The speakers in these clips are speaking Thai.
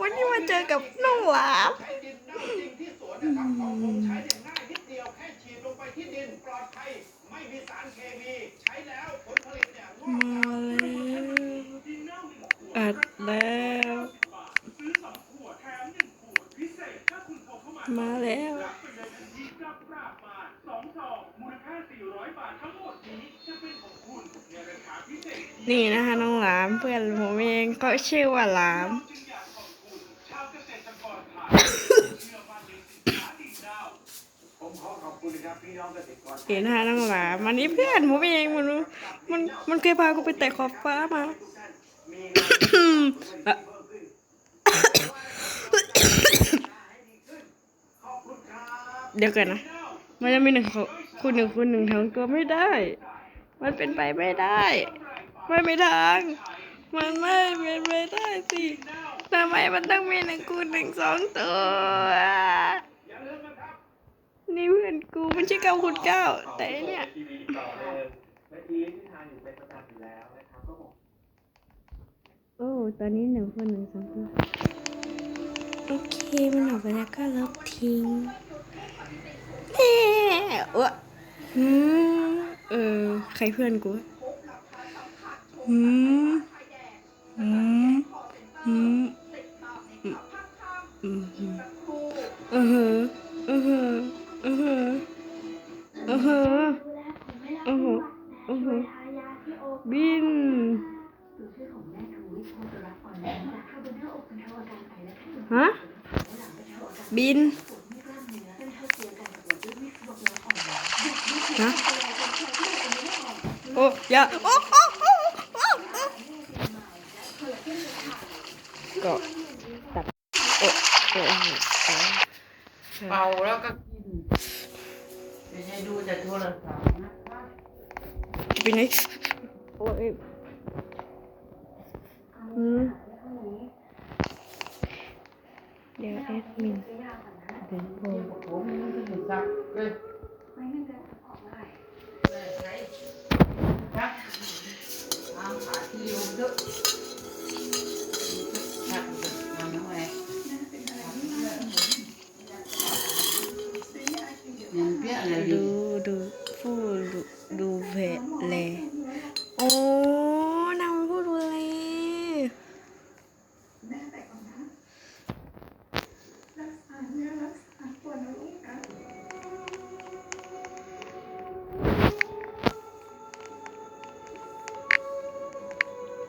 วันนี้มาเจอกับน้องหลามมาแล้วอัดแล้วมาแล้วนี่นะคะน้องหลามเพื่อนผมเองก็ชื่อว่าหลาม เห็นนะคะน้องหลามันนี้เพื่อนผมเองมันมันมันเคยพากูไปแตะขอบฟ้ามาเดี๋ยวกันนะ มันจะมีหนึ่งคนคุณหนึ่งคุณหนึ่งทั้งตัวไม่ได้ มันเป็นไปไม่ได้ ไม่มีทาง มันไม่เป็นไปได้สิทำไมมันต้องมีหนึ่งคูณหนึ่งสองตัว นี่เพื่ อนกูมันชื่อเก้าคูณเก้าแต่เนี่ยโอ้ตอนนี้หนึ่งคูณหนึ่งสองตัวโอเคมันออกไปแล้วก็ลบทิ้งแน่เอออืมเออใครเพื่อนกูอืมอืมอืมอืมอืมอืมออเออเออเออเออเออเออเออบินฮะบินฮะโอ้อย่าโอ้โอ้โอ้โอ้โอ้ก็ตัดโอ้โอ้โอ้เป่าแล้วก็ ดูแต่โทรศัพท์นะคะพี่นิกโอ้ยอืมเดี๋ยวแอดมินเดินโบผมไม่ถึงสักเลยไม่ไม่เดินออกได้เลยไหนครับเอาขาที่ลงเยอะดู du phu du về vệ lè ô năm phu du lè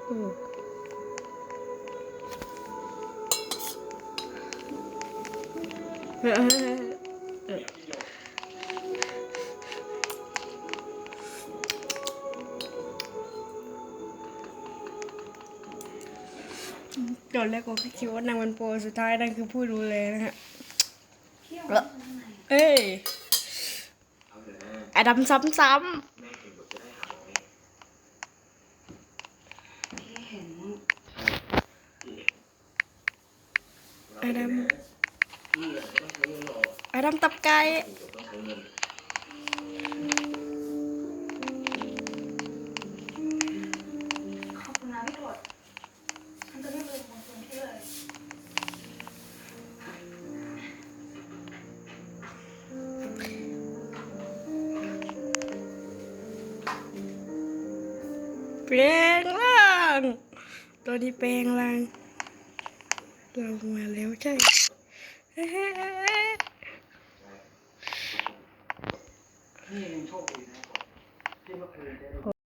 ừ. Yeah. ตอนแรกผมก็คิดว่านางเป็นโปรสุดท้ายนางคือผู้ดูแลนะฮะแล้วเอ้ยไอ้ดำซ้ำๆไอ้ดำไอ้ดำตับไก่ แปลงร่างตัวนี้แปลงร่าง เรามาแล้วใช่นี่ยังโชคดีนะที่เมื่อคืนได้